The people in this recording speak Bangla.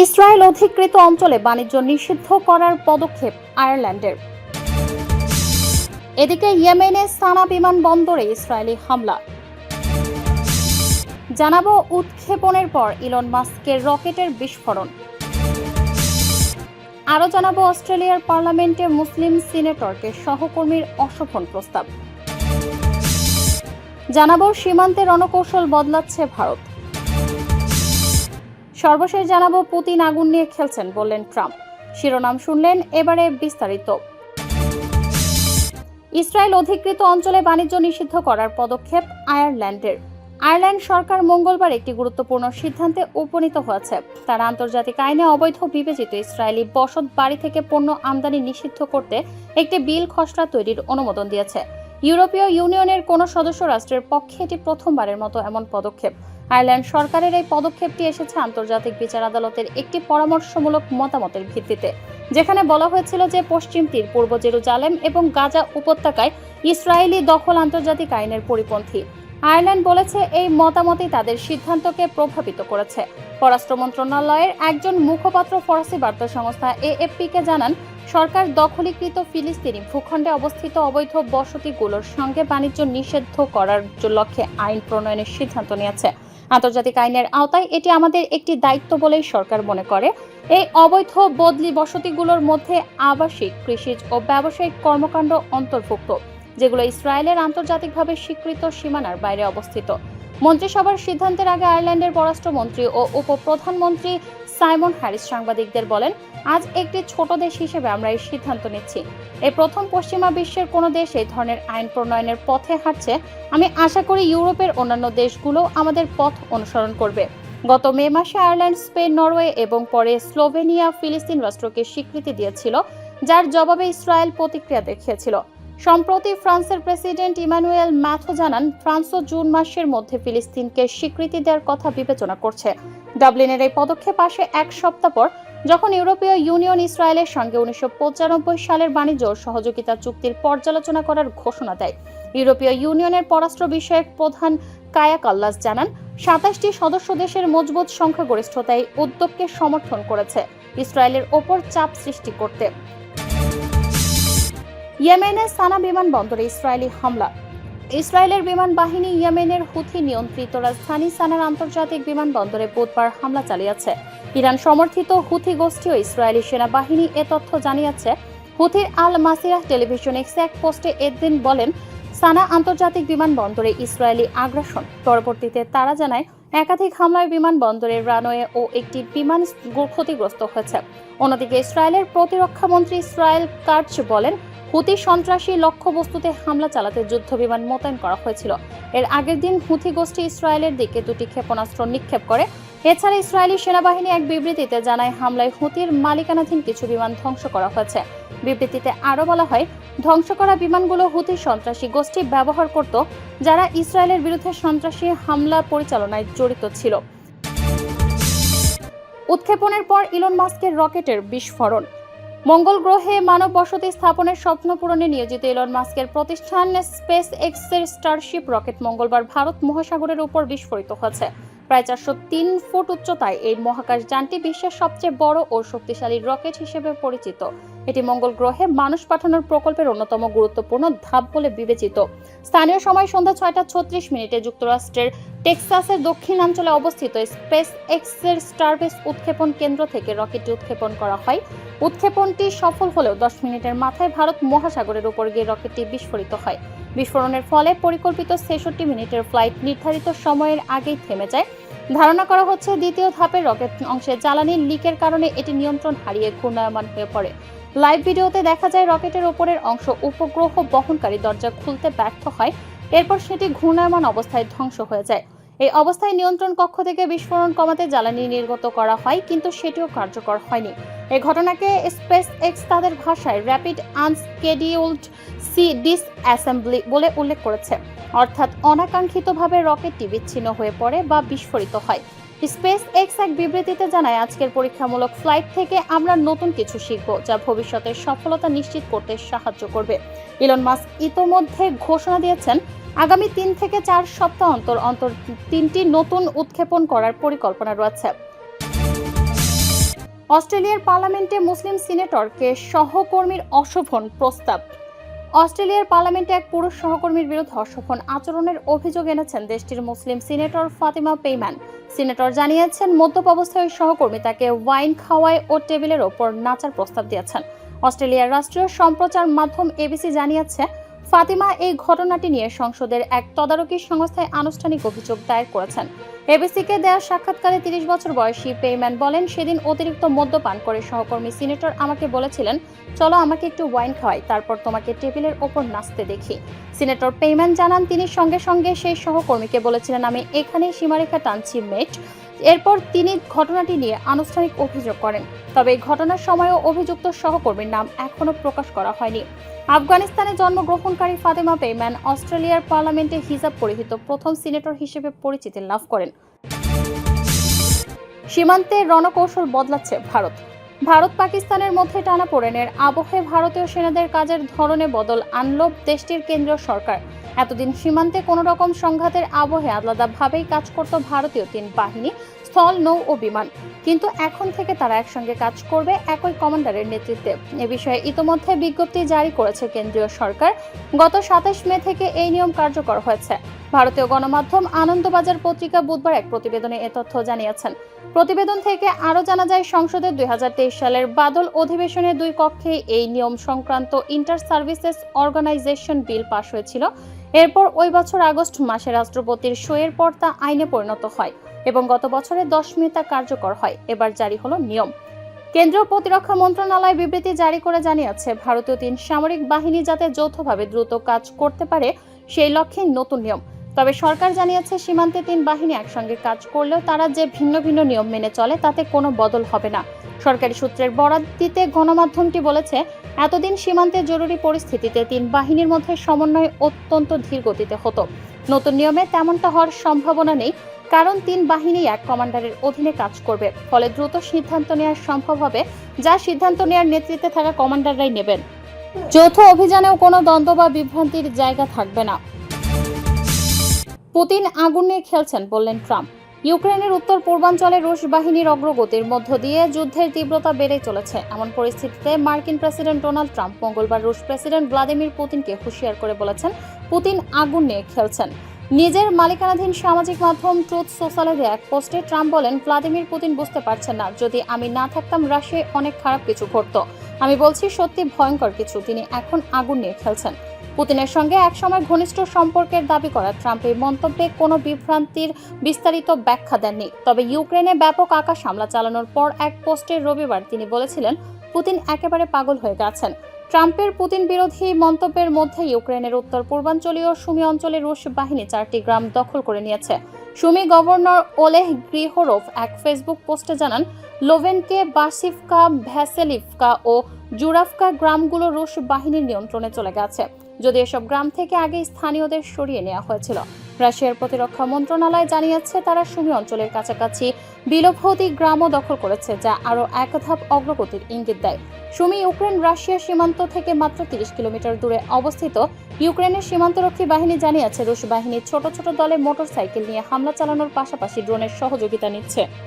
ইসরায়েল অধিকৃত অঞ্চলে বাণিজ্য নিষিদ্ধ করার পদক্ষেপ আয়ারল্যান্ডের। এদিকে ইয়েমেনে সানা বিমানবন্দরে ইসরায়েলি হামলা। জানাব উৎক্ষেপণের পর ইলন মাস্কের রকেটের বিস্ফোরণ। আরও জানাব অস্ট্রেলিয়ার পার্লামেন্টে মুসলিম সিনেটরকে সহকর্মীর অশোভন প্রস্তাব। জানাব সীমান্তে রণকৌশল বদলাচ্ছে ভারত। সর্বশেষ জানাব পুতিন আগুন নিয়ে খেলছেন, বললেন ট্রাম্প। শিরোনাম শুনলেন, এবারে বিস্তারিত। ইসরায়েল অধিকৃত অঞ্চলে বাণিজ্য নিষিদ্ধ করার পদক্ষেপ আয়ারল্যান্ডের। আয়ারল্যান্ড সরকার মঙ্গলবার একটি গুরুত্বপূর্ণ সিদ্ধান্তে উপনীত হয়েছে। তারা আন্তর্জাতিক আইনে অবৈধ বিবেচিত ইসরায়েলি বসত বাড়ি থেকে পণ্য আমদানি নিষিদ্ধ করতে একটি বিল খসড়া তৈরির অনুমোদন দিয়েছে। ইউরোপীয় ইউনিয়নের কোনো সদস্য রাষ্ট্রের পক্ষে এটি প্রথমবারের মতো এমন পদক্ষেপ। আয়ারল্যান্ড সরকারের এই পদক্ষেপটি এসেছে আন্তর্জাতিক বিচার আদালতের একটি পরামর্শমূলক মতামতের ভিত্তিতে, যেখানে বলা হয়েছিল যে পশ্চিম তীর, পূর্ব জেরুজালেম এবং গাজা উপত্যকায় ইসরায়েলি দখল আন্তর্জাতিক আইনের পরিপন্থী। আয়ারল্যান্ড বলেছে এই মতামতই তাদের সিদ্ধান্তকে প্রভাবিত করেছে। পররাষ্ট্র মন্ত্রণালয়ের একজন মুখপাত্র ফরাসি বার্তা সংস্থা এএফপিকে জানান, সরকার দখলীকৃত ফিলিস্তিনি ভূখণ্ডে অবস্থিত অবৈধ বসতিগুলোর সঙ্গে বাণিজ্য নিষিদ্ধ করার লক্ষ্যে আইন প্রণয়নের সিদ্ধান্ত নিয়েছে। আন্তর্জাতিক আইনের আওতায় এটি আমাদের একটি দায়িত্ব বলেই সরকার মনে করে। এই অবৈধ বদলি বসতিগুলোর মধ্যে আবাসিক, কৃষিজ ও ব্যবসায়িক কর্মকাণ্ড অন্তর্ভুক্ত, যেগুলো ইসরায়েলের আন্তর্জাতিকভাবে স্বীকৃত সীমানার বাইরে অবস্থিত। মন্ত্রিসভার সিদ্ধান্তের আগে আয়ারল্যান্ডের পররাষ্ট্রমন্ত্রী ও উপপ্রধানমন্ত্রী সাইমন হ্যারিস সাংবাদিকদের বলেন, আজ একটি ছোট দেশ হিসেবে আমরা এই সিদ্ধান্ত নিচ্ছি। এই প্রথম পশ্চিমা বিশ্বের কোনো দেশ এই ধরনের আইন প্রণয়নের পথে হাঁটছে। আমি আশা করি ইউরোপের অন্যান্য দেশগুলো আমাদের পথ অনুসরণ করবে। গত মে মাসে আয়ারল্যান্ড, স্পেন, নরওয়ে এবং পরে স্লোভেনিয়া, ফিলিস্তিন রাষ্ট্রকে স্বীকৃতি দিয়েছিল, যার জবাবে ইসরায়েল প্রতিক্রিয়া দেখিয়েছিল। সম্প্রতি ফ্রান্সের প্রেসিডেন্ট ইমানুয়েল ম্যাথো জানান ফ্রান্সও জুন মাসের মধ্যে ফিলিস্তিনকে স্বীকৃতি দেওয়ার কথা বিবেচনা করছে। ডাবলিনের এই পদক্ষেপ আসে এক সপ্তাহ পর, যখন ইউরোপীয় ইউনিয়ন ইসরায়েলের সঙ্গে উনিশশো পঁচানব্বই সালের বাণিজ্য সহযোগিতা চুক্তির পর্যালোচনা করার ঘোষণা দেয়। ইউরোপীয় ইউনিয়নের পররাষ্ট্র বিষয়ক প্রধান কায়া কাল্লাস জানান, সাতাশটি সদস্য দেশের মজবুত সংখ্যাগরিষ্ঠতায় উদ্যোগকে সমর্থন করেছে, ইসরায়েলের ওপর চাপ সৃষ্টি করতে। ইয়েমেনের সানা বিমানবন্দরে ইসরায়েলি হামলা। ইসরায়েলের বিমান বাহিনী ইয়েমেনের হুথি নিয়ন্ত্রিত রাজধানী সানার আন্তর্জাতিক বিমানবন্দরে বুধবার হামলা চালিয়েছে। ইরান সমর্থিত হুথি গোষ্ঠী ও ইসরায়েলি সেনাবাহিনী এ তথ্য জানিয়েছে। হুথির আল মাসিরাহ টেলিভিশন এক্স এক পোস্টে এদিন বলেন, সানা আন্তর্জাতিক বিমানবন্দরে ইসরায়েলি আগ্রাসন। পরবর্তীতে তারা জানায়, একাধিক হামলায় বিমানবন্দরের রানওয়ে ও একটি বিমান ক্ষতিগ্রস্ত হয়েছে। অন্যদিকে ইসরায়েলের প্রতিরক্ষা মন্ত্রী ইসরায়েল কার্চ বলেন হুতি সন্ত্রাসী লক্ষ্যবস্তুতে হামলা চালাতে যুদ্ধ বিমান মোতায়েন করা হয়েছিল। এর আগের দিন হুথি গোষ্ঠী ইসরায়েলের দিকে দুটি ক্ষেপণাস্ত্র নিক্ষেপ করে। এছাড়া ইসরায়েলি সেনাবাহিনী এক বিবৃতিতে জানায়, হামলায় হুতির মালিকানাধীন কিছু বিমান ধ্বংস করা হয়েছে। বিবৃতিতে আরও বলা হয়, ধ্বংস করা বিমানগুলো হুতি সন্ত্রাসী গোষ্ঠী ব্যবহার করত, যারা ইসরায়েলের বিরুদ্ধে সন্ত্রাসী হামলা পরিচালনায় জড়িত ছিল। উৎক্ষেপণের পর ইলন মাস্কের রকেটের বিস্ফোরণ। মঙ্গল গ্রহে মানব বসতি স্থাপনের স্বপ্ন পূরণে নিয়োজিত এলন মাস্কের প্রতিষ্ঠান স্পেস এক্সের স্টারশিপ রকেট মঙ্গলবার ভারত মহাসাগরের উপর বিস্ফোরিত হয়েছে। প্রায় চারশো তিন ফুট উচ্চতায় এই মহাকাশ যানটি বিশ্বের সবচেয়ে বড় ও শক্তিশালী রকেট হিসেবে পরিচিত। এটি মঙ্গল গ্রহে মানুষ পাঠানোর প্রকল্পের অন্যতম গুরুত্বপূর্ণ ধাপ বলে বিবেচিত। স্থানীয় সময় সন্ধ্যা ছয়টা ছত্রিশ মিনিটে যুক্তরাষ্ট্রের টেক্সাসের দক্ষিণাঞ্চলে অবস্থিত স্পেস এক্সের স্টারবেস উৎক্ষেপণ কেন্দ্র থেকে রকেটটি উৎক্ষেপণ করা হয়। উৎক্ষেপণটি সফল হলেও দশ মিনিটের মাথায় ভারত মহাসাগরের উপর গিয়ে রকেটটি বিস্ফোরিত হয়। বিস্ফোরণের ফলে পরিকল্পিত ছেষট্টি মিনিটের ফ্লাইট নির্ধারিত সময়ের আগেই থেমে যায়। ধারণা করা হচ্ছে দ্বিতীয় ধাপের রকেট অংশে জ্বালানির লিকের কারণে এটি নিয়ন্ত্রণ হারিয়ে ঘূর্ণায়মান হয়ে পড়ে। লাইভ ভিডিওতে দেখা যায় রকেটের ওপরের অংশ উপগ্রহ বহনকারী দরজা খুলতে ব্যর্থ হয়। এরপর সেটি ঘূর্ণায়মান অবস্থায় ধ্বংস হয়ে যায়। এই অবস্থায় নিয়ন্ত্রণ কক্ষ থেকে বিস্ফোরণ কমাতে জ্বালানি নির্গত করা হয়, কিন্তু সেটিও কার্যকর হয়নি। এই ঘটনাকে স্পেস এক্স তাদের ভাষায় র্যাপিড আনস্কেডিউলড সি ডিস অ্যাসেম্বলি বলে উল্লেখ করেছে। অর্থাৎ অনাকাঙ্ক্ষিতভাবে রকেটটি বিচ্ছিন্ন হয়ে পড়ে বা বিস্ফোরিত হয়। স্পেস এক্স এক বিবৃতিতে জানায়, আজকের পরীক্ষামূলক ফ্লাইট থেকে আমরা নতুন কিছু শিখব যা ভবিষ্যতের সফলতা নিশ্চিত করতে সাহায্য করবে। ইলন মাস্ক ইতোমধ্যে ঘোষণা দিয়েছেন, আগামী তিন থেকে চার সপ্তাহ অন্তর অন্তর তিনটি নতুন উৎক্ষেপণ করার পরিকল্পনা রয়েছে। অস্ট্রেলিয়ার পার্লামেন্টে মুসলিম সিনেটরকে সহকর্মীর অশোভন প্রস্তাব। অস্ট্রেলিয়ার পার্লামেন্টে এক পুরুষ সহকর্মীর বিরুদ্ধে অসফল আচরণের অভিযোগ এনেছেন দেশটির মুসলিম সিনেটর ফাতিমা পেইমান। সিনেটর জানিয়েছেন, মদ্যপ অবস্থায় সহকর্মী তাকে ওয়াইন খাওয়ায় ও টেবিলের ওপর নাচার প্রস্তাব দিয়েছেন। অস্ট্রেলিয়ার রাষ্ট্রীয় সম্প্রচার মাধ্যম এবিসি জানিয়েছে ফাতিমা এই ঘটনাটি নিয়ে সংসদের এক তদারকি সংস্থায় আনুষ্ঠানিক অভিযোগ দায়ের করেছেন। এবিসিকে দেওয়া সাক্ষাৎকারে তিরিশ বছর বয়সী পেইম্যান বলেন, সেদিন অতিরিক্ত মদ্যপান করে সহকর্মী সিনেটর আমাকে বলেছিলেন, চলো আমাকে একটু ওয়াইন খাওয়াই, তারপর তোমাকে টেবিলের ওপর নাচতে দেখি। সিনেটর পেইম্যান জানান, তিনি সঙ্গে সঙ্গে সেই সহকর্মীকে বলেছিলেন, আমি এখানেই সীমারেখা টানছি, মেট এরপর তিনি ঘটনাটি নিয়ে আনুষ্ঠানিক অভিযোগ করেন। তবে ঘটনার সময়ও অভিযুক্ত সহকর্মীর নাম এখনও প্রকাশ করা হয়নি। আফগানিস্তানে জন্মগ্রহণকারী ফাতেমা পেম্যান অস্ট্রেলিয়ার পার্লামেন্টে হিজাব পরিহিত প্রথম সিনেটর হিসেবে পরিচিতি লাভ করেন। সীমান্তে রণকৌশল বদলাচ্ছে ভারত। ভারত পাকিস্তানের মধ্যে টানাপোড়েনের আবহে ভারতীয় সেনাদের কাজের ধরনে বদল আনল দেশটির কেন্দ্রীয় সরকার। এতদিন সীমান্তে কোনো রকম সংঘাতের আবহে আলাদাভাবেই কাজ করত ভারতীয় তিন বাহিনী। স্থল, নৌ ও বিমান। কিন্তু এখন থেকে তারা একসঙ্গে কাজ করবে একই কমান্ডারের নেতৃত্বে। এ বিষয়ে ইতোমধ্যে বিজ্ঞপ্তি জারি করেছে কেন্দ্রীয় সরকার। গত সাতাশ মে থেকে এই নিয়ম কার্যকর হয়েছে। ভারতীয় গণমাধ্যম আনন্দবাজার পত্রিকা বুধবার এক প্রতিবেদনে এ তথ্য জানিয়েছেন। প্রতিবেদন থেকে আরও জানা যায় সংসদের দুই হাজার তেইশ সালের বাদল অধিবেশনে দুই কক্ষে এই নিয়ম সংক্রান্ত ইন্টার সার্ভিসেস অর্গানাইজেশন বিল পাশ হয়েছিল। এরপর ওই বছর আগস্ট মাসে রাষ্ট্রপতির সইয়ের পর তা আইনে পরিণত হয়। এবং গত বছরের দশ মে তা কার্যকর হয়। এবার জারি হলো নিয়ম। কেন্দ্রীয় প্রতিরক্ষা মন্ত্রণালয় বিবৃতি জারি করে জানিয়েছে, ভারতীয় তিন সামরিক বাহিনী যাতে যৌথভাবে দ্রুত কাজ করতে পারে, সেই লক্ষ্যে নতুন নিয়ম। তবে সরকার জানিয়েছে, সীমান্তে তিন বাহিনী একসঙ্গে কাজ করলেও তারা যে ভিন্ন ভিন্ন নিয়ম মেনে চলে, তাতে কোনো বদল হবে না। সরকারি সূত্রের বরাত দিতে গণমাধ্যমটি বলেছে, এতদিন সীমান্তে জরুরি পরিস্থিতিতে তিন বাহিনীর মধ্যে সমন্বয় অত্যন্ত ধীর গতিতে হতো। নতুন নিয়মে তেমনটা হওয়ার সম্ভাবনা নেই। কারণ তিন বাহিনী এক কমান্ডারের অধীনে কাজ করবে। ফলে দ্রুত সিদ্ধান্ত নেওয়া সম্ভব হবে, যা সিদ্ধান্ত নেওয়ার নেতৃত্বে থাকা কমান্ডাররাই নেবেন। যৌথ অভিযানেও কোনো দ্বন্দ্ব বা বিভ্রান্তির জায়গা থাকবে না। পুতিন আগুন নিয়ে খেলছেন, বললেন ট্রাম্প। ইউক্রেনের উত্তর পূর্বাঞ্চলে রুশ বাহিনীর অগ্রগতির মধ্য দিয়ে যুদ্ধের তীব্রতা বেড়ে চলেছে। এমন পরিস্থিতিতে মার্কিন প্রেসিডেন্ট ডোনাল্ড ট্রাম্প মঙ্গলবার রুশ প্রেসিডেন্ট ভ্লাদিমির পুতিনকে হুঁশিয়ার করে বলেছেন, পুতিন আগুন নিয়ে খেলছেন। নিজের মালিকানাধীন সামাজিক মাধ্যম ট্রুথ সোশ্যালে দেয়া এক পোস্টে ট্রাম্প বলেন, ভ্লাদিমির পুতিন বুঝতে পারছেন না, যদি আমি না থাকতাম রাশিয়ায় অনেক খারাপ কিছু ঘটতো। আমি বলছি সত্যি ভয়ঙ্কর কিছু, তিনি এখন আগুন নিয়ে খেলছেন। পুতিনের সঙ্গে একসময় ঘনিষ্ঠ সম্পর্কের দাবি করা ট্রাম্প এই মন্তব্যে কোনো বিভ্রান্তির বিস্তারিত ব্যাখ্যা দেননি। তবে ইউক্রেনে ব্যাপক আকাশ হামলা চালানোর পর এক পোস্টে রবিবার তিনি বলেছিলেন, পুতিন একেবারে পাগল হয়ে গেছেন। ট্রাম্পের পুতিন বিরোধী মন্তব্যের মধ্যে ইউক্রেনের উত্তর পূর্বাঞ্চলীয় সুমি অঞ্চলে রুশ বাহিনী চারটি গ্রাম দখল করে নিয়েছে। সুমি গভর্নর ওলেহ গ্রিহরফ এক ফেসবুক পোস্টে জানান, লোভেনকে বাসিফকা, ভ্যাসেলিফকা ও জুরাফকা গ্রামগুলো রুশ বাহিনীর নিয়ন্ত্রণে চলে গেছে। যদি এসব গ্রাম থেকে আগে স্থানীয়দের সরিয়ে নেওয়া হয়েছিল। রাশিয়ার প্রতিরক্ষা মন্ত্রণালয় জানিয়েছে, তারা সুমি অঞ্চলের কাছাকাছি বিলোভৌতি গ্রামও দখল করেছে, যা আরও এক ধাপ অগ্রগতির ইঙ্গিত দেয়। সুমি ইউক্রেন রাশিয়া সীমান্ত থেকে মাত্র তিরিশ কিলোমিটার দূরে অবস্থিত। ইউক্রেনের সীমান্তরক্ষী বাহিনী জানিয়েছে, রুশ বাহিনী ছোট ছোট দলে মোটরসাইকেল নিয়ে হামলা চালানোর পাশাপাশি ড্রোনের সহযোগিতা নিচ্ছে।